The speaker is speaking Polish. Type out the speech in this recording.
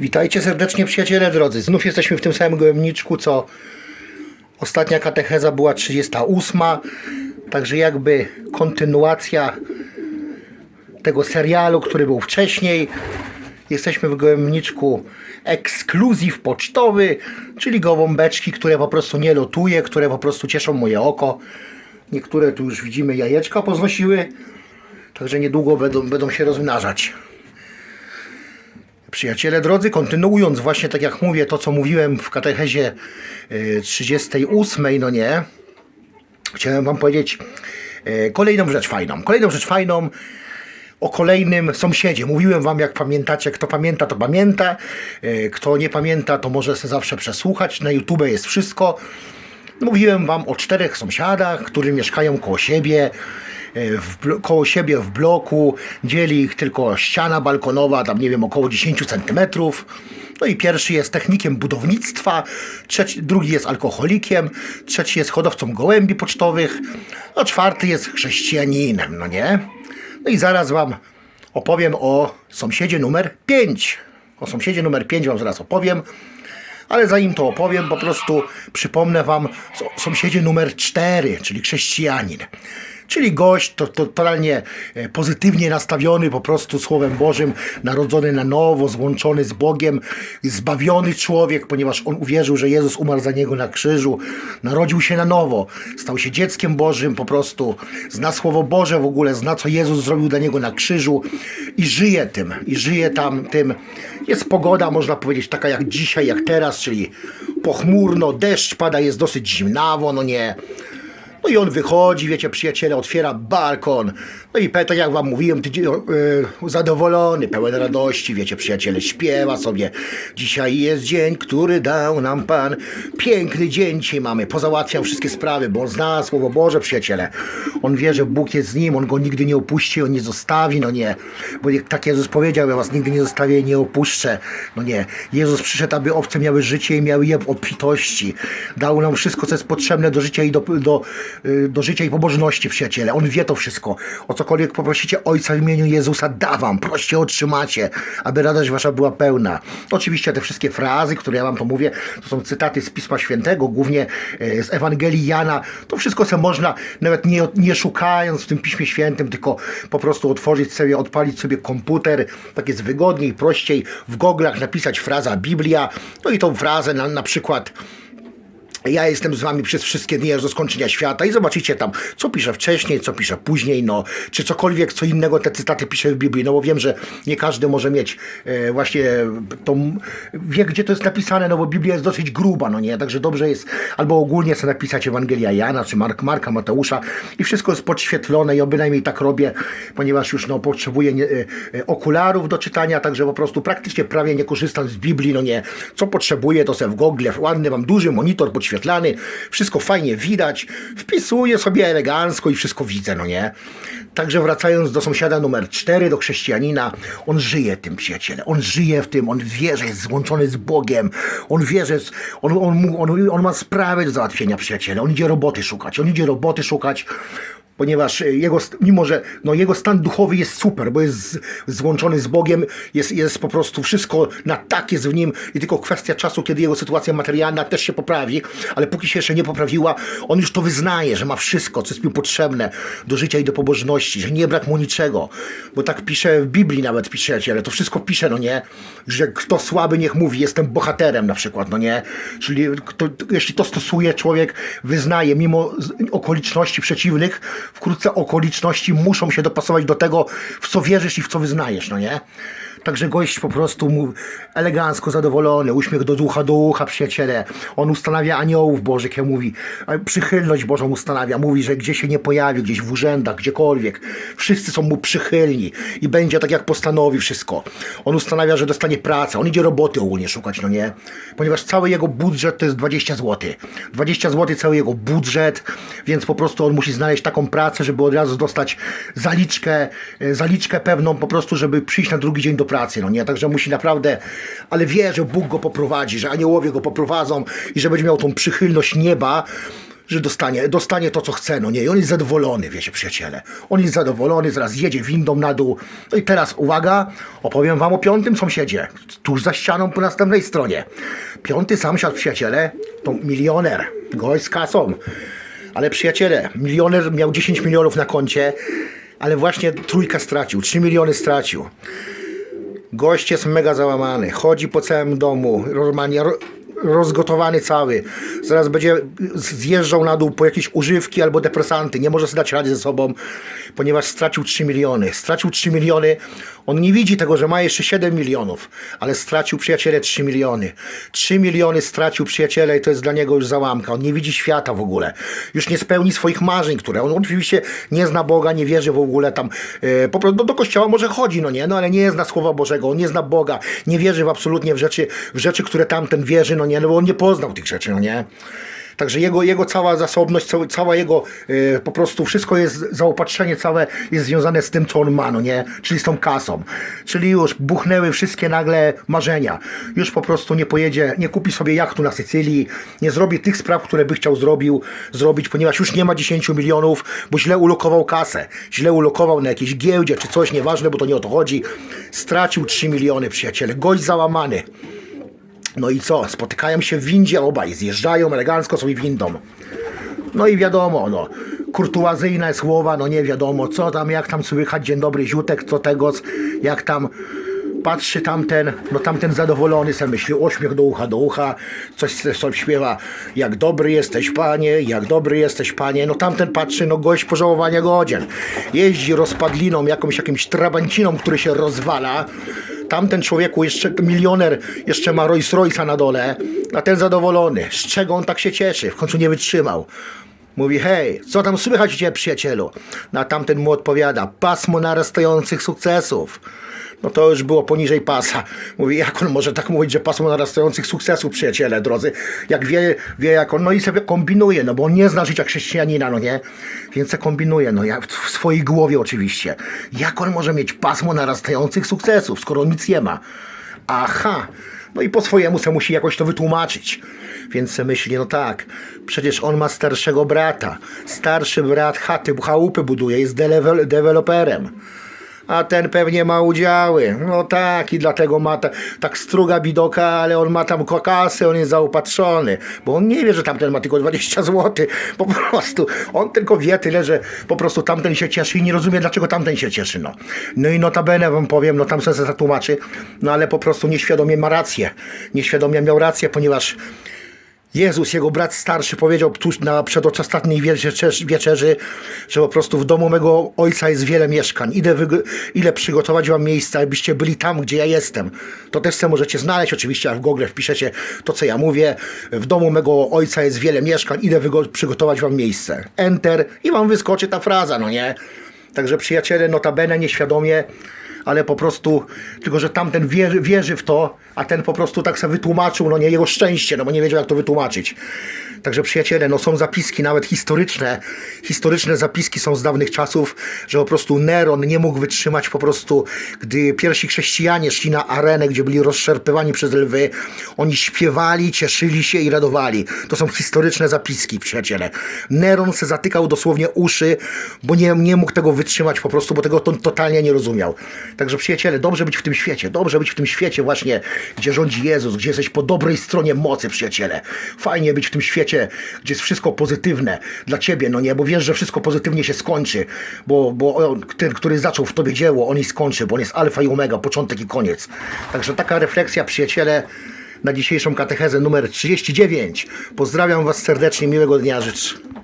Witajcie serdecznie przyjaciele drodzy. Znów jesteśmy w tym samym gołębniczku, co ostatnia katecheza była 38. Także jakby kontynuacja tego serialu, który był wcześniej. Jesteśmy w gołębniczku ekskluzyw pocztowy, czyli gołąbeczki, które po prostu nie lotuje, które po prostu cieszą moje oko. Niektóre tu już widzimy jajeczka poznosiły, także niedługo będą, będą się rozmnażać. Przyjaciele drodzy, kontynuując właśnie tak jak mówię, to co mówiłem w katechezie y, 38, no nie, chciałem wam powiedzieć y, kolejną rzecz fajną. Kolejną rzecz fajną o kolejnym sąsiedzie. Mówiłem wam, jak pamiętacie, kto pamięta, to pamięta. Y, Kto nie pamięta, to może sobie zawsze przesłuchać. Na YouTube jest wszystko. Mówiłem wam o czterech sąsiadach, którzy mieszkają koło siebie, e, w, koło siebie w bloku, dzieli ich tylko ściana balkonowa, tam nie wiem, około 10 centymetrów. No i pierwszy jest technikiem budownictwa, trzeci, drugi jest alkoholikiem, trzeci jest hodowcą gołębi pocztowych, a czwarty jest chrześcijaninem, no nie? No i zaraz wam opowiem o sąsiedzie numer 5. O sąsiedzie numer 5 wam zaraz opowiem. Ale zanim to opowiem, po prostu przypomnę Wam sąsiedzie numer 4, czyli chrześcijanin. Czyli gość to, to totalnie e, pozytywnie nastawiony po prostu Słowem Bożym, narodzony na nowo, złączony z Bogiem, zbawiony człowiek, ponieważ on uwierzył, że Jezus umarł za niego na krzyżu, narodził się na nowo, stał się dzieckiem Bożym po prostu, zna Słowo Boże w ogóle, zna co Jezus zrobił dla niego na krzyżu i żyje tym, i żyje tam tym. Jest pogoda, można powiedzieć, taka jak dzisiaj, jak teraz, czyli pochmurno, deszcz pada, jest dosyć zimnawo, no nie. No i on wychodzi, wiecie, przyjaciele, otwiera balkon. No i tak jak wam mówiłem, ty, yy, zadowolony, pełen radości, wiecie, przyjaciele, śpiewa sobie. Dzisiaj jest dzień, który dał nam Pan. Piękny dzień dzisiaj mamy. Pozałatwiam wszystkie sprawy, bo on zna Słowo Boże, przyjaciele. On wie, że Bóg jest z nim, on go nigdy nie opuści, on nie zostawi, no nie. Bo tak Jezus powiedział, ja was nigdy nie zostawię i nie opuszczę. No nie. Jezus przyszedł, aby owce miały życie i miały je w obfitości. Dał nam wszystko, co jest potrzebne do życia i do, do, do życia i pobożności, przyjaciele. On wie to wszystko. O cokolwiek poprosicie Ojca w imieniu Jezusa, da wam. Proście otrzymacie, aby radość wasza była pełna. Oczywiście te wszystkie frazy, które ja wam to mówię, to są cytaty z Pisma Świętego, głównie e, z Ewangelii Jana. To wszystko se można, nawet nie, nie szukając w tym Piśmie Świętym, tylko po prostu otworzyć sobie, odpalić sobie komputer. Tak jest wygodniej, prościej. W goglach napisać fraza Biblia. No i tą frazę na, na przykład ja jestem z wami przez wszystkie dni aż do skończenia świata i zobaczycie tam, co pisze wcześniej, co pisze później, no, czy cokolwiek, co innego te cytaty pisze w Biblii, no bo wiem, że nie każdy może mieć e, właśnie tą, wie gdzie to jest napisane, no bo Biblia jest dosyć gruba, no nie, także dobrze jest albo ogólnie sobie napisać Ewangelia Jana, czy Mark, Marka, Mateusza i wszystko jest podświetlone ja bynajmniej tak robię, ponieważ już no potrzebuję e, e, okularów do czytania, także po prostu praktycznie prawie nie korzystam z Biblii, no nie, co potrzebuję, to sobie w Google, ładny mam duży monitor wszystko fajnie widać, wpisuję sobie elegancko i wszystko widzę, no nie. Także wracając do sąsiada numer 4, do chrześcijanina, on żyje tym, przyjaciele, on żyje w tym, on wie, że jest złączony z Bogiem, on wie, że jest, on, on, on, on ma sprawy do załatwienia, przyjaciele, on idzie roboty szukać, on idzie roboty szukać, ponieważ e, jego, mimo że no, jego stan duchowy jest super, bo jest złączony z Bogiem, jest, jest po prostu wszystko na tak jest w nim i tylko kwestia czasu, kiedy jego sytuacja materialna też się poprawi, ale póki się jeszcze nie poprawiła, on już to wyznaje, że ma wszystko, co jest mu potrzebne do życia i do pobożności, że nie brak mu niczego, bo tak pisze w Biblii nawet piszecie, ale to wszystko pisze, no nie, że kto słaby niech mówi, jestem bohaterem na przykład, no nie, czyli kto, jeśli to stosuje człowiek, wyznaje, mimo okoliczności przeciwnych, wkrótce okoliczności muszą się dopasować do tego, w co wierzysz i w co wyznajesz, no nie? Także gość po prostu mu elegancko zadowolony, uśmiech do ducha, do ucha, przyjaciele. On ustanawia aniołów bożych, jak mówi, przychylność Bożą ustanawia. Mówi, że gdzie się nie pojawi, gdzieś w urzędach, gdziekolwiek, wszyscy są mu przychylni i będzie tak, jak postanowi wszystko. On ustanawia, że dostanie pracę, on idzie roboty ogólnie szukać, no nie? Ponieważ cały jego budżet to jest 20 zł. 20 zł cały jego budżet, więc po prostu on musi znaleźć taką pracę, żeby od razu dostać zaliczkę, e, zaliczkę pewną po prostu, żeby przyjść na drugi dzień do pracy, no nie? Także musi naprawdę, ale wie, że Bóg go poprowadzi, że aniołowie go poprowadzą i że będzie miał tą przychylność nieba, że dostanie, dostanie to, co chce, no nie, i on jest zadowolony, wiecie, przyjaciele. On jest zadowolony, zaraz jedzie windą na dół. No i teraz, uwaga, opowiem wam o piątym sąsiedzie, tuż za ścianą po następnej stronie. Piąty sąsiad, przyjaciele, to milioner, gość z kasą. Ale przyjaciele, milioner miał 10 milionów na koncie, ale właśnie trójkę stracił, 3 miliony stracił. Gość jest mega załamany, chodzi po całym domu, normalnie ro, rozgotowany cały. Zaraz będzie zjeżdżał na dół po jakieś używki albo depresanty. Nie może sobie dać rady ze sobą, ponieważ stracił 3 miliony. Stracił 3 miliony. On nie widzi tego, że ma jeszcze 7 milionów, ale stracił przyjaciele 3 miliony. 3 miliony stracił przyjaciele i to jest dla niego już załamka. On nie widzi świata w ogóle. Już nie spełni swoich marzeń, które on oczywiście nie zna Boga, nie wierzy w ogóle tam. E, po prostu do, do kościoła może chodzi, no nie, no ale nie zna Słowa Bożego, on nie zna Boga, nie wierzy w absolutnie w rzeczy, w rzeczy, które tamten wierzy, no nie, no bo on nie poznał tych rzeczy, no nie. Także jego, jego cała zasobność, cały, cała jego e, po prostu wszystko jest, zaopatrzenie całe jest związane z tym, co on ma, no nie? Czyli z tą kasą. Czyli już buchnęły wszystkie nagle marzenia. Już po prostu nie pojedzie, nie kupi sobie jachtu na Sycylii, nie zrobi tych spraw, które by chciał zrobił, zrobić, ponieważ już nie ma 10 milionów, bo źle ulokował kasę. Źle ulokował na jakiejś giełdzie czy coś, nieważne, bo to nie o to chodzi. Stracił 3 miliony, przyjaciele. Gość załamany. No i co? Spotykają się w windzie obaj, zjeżdżają elegancko sobie windą. No i wiadomo, no, kurtuazyjne słowa, no nie wiadomo, co tam, jak tam słychać, dzień dobry, ziutek, co tego, jak tam patrzy tamten, no tamten zadowolony sobie myśli, uśmiech do ucha, do ucha, coś sobie śpiewa, jak dobry jesteś panie, jak dobry jesteś panie, no tamten patrzy, no gość pożałowania godzien, jeździ rozpadliną, jakąś jakimś trabanciną, który się rozwala, tamten człowieku jeszcze milioner jeszcze ma Rolls Royce'a na dole, a ten zadowolony, z czego on tak się cieszy, w końcu nie wytrzymał. Mówi, hej, co tam słychać Ciebie, przyjacielu? Na tamten mu odpowiada, pasmo narastających sukcesów. No to już było poniżej pasa. Mówi, jak on może tak mówić, że pasmo narastających sukcesów, przyjaciele drodzy. Jak wie, wie jak on, no i sobie kombinuje, no bo on nie zna życia chrześcijanina, no nie? Więc se kombinuje, no jak w swojej głowie oczywiście. Jak on może mieć pasmo narastających sukcesów, skoro nic nie ma? Aha, no i po swojemu se musi jakoś to wytłumaczyć. Więc myśli, no tak, przecież on ma starszego brata. Starszy brat chaty, chałupy buduje, jest deweloperem. A ten pewnie ma udziały. No tak, i dlatego ma ta, tak struga bidoka, ale on ma tam kokasy, on jest zaopatrzony. Bo on nie wie, że tamten ma tylko 20 zł. Po prostu. On tylko wie tyle, że po prostu tamten się cieszy i nie rozumie, dlaczego tamten się cieszy. No, no i notabene wam powiem, no tam sobie zatłumaczy, no ale po prostu nieświadomie ma rację. Nieświadomie miał rację, ponieważ Jezus, jego brat starszy, powiedział tuż na przedostatniej wieczerzy, że po prostu w domu mego ojca jest wiele mieszkań. Idę ile przygotować wam miejsca, abyście byli tam, gdzie ja jestem. To też se możecie znaleźć, oczywiście, jak w Google wpiszecie to, co ja mówię. W domu mego ojca jest wiele mieszkań, idę przygotować wam miejsce. Enter i wam wyskoczy ta fraza, no nie? Także przyjaciele, notabene, nieświadomie, ale po prostu, tylko że tamten wierzy, wierzy w to, a ten po prostu tak sobie wytłumaczył, no nie jego szczęście, no bo nie wiedział jak to wytłumaczyć. Także przyjaciele, no są zapiski nawet historyczne, historyczne zapiski są z dawnych czasów, że po prostu Neron nie mógł wytrzymać po prostu, gdy pierwsi chrześcijanie szli na arenę, gdzie byli rozszerpywani przez lwy, oni śpiewali, cieszyli się i radowali. To są historyczne zapiski, przyjaciele. Neron se zatykał dosłownie uszy, bo nie, nie mógł tego wytrzymać po prostu, bo tego to totalnie nie rozumiał. Także przyjaciele, dobrze być w tym świecie, dobrze być w tym świecie właśnie, gdzie rządzi Jezus, gdzie jesteś po dobrej stronie mocy, przyjaciele. Fajnie być w tym świecie, gdzie jest wszystko pozytywne dla ciebie, no nie, bo wiesz, że wszystko pozytywnie się skończy, bo, bo on, ten, który zaczął w tobie dzieło, on i skończy, bo on jest alfa i omega, początek i koniec. Także taka refleksja, przyjaciele, na dzisiejszą katechezę numer 39. Pozdrawiam Was serdecznie, miłego dnia życzę.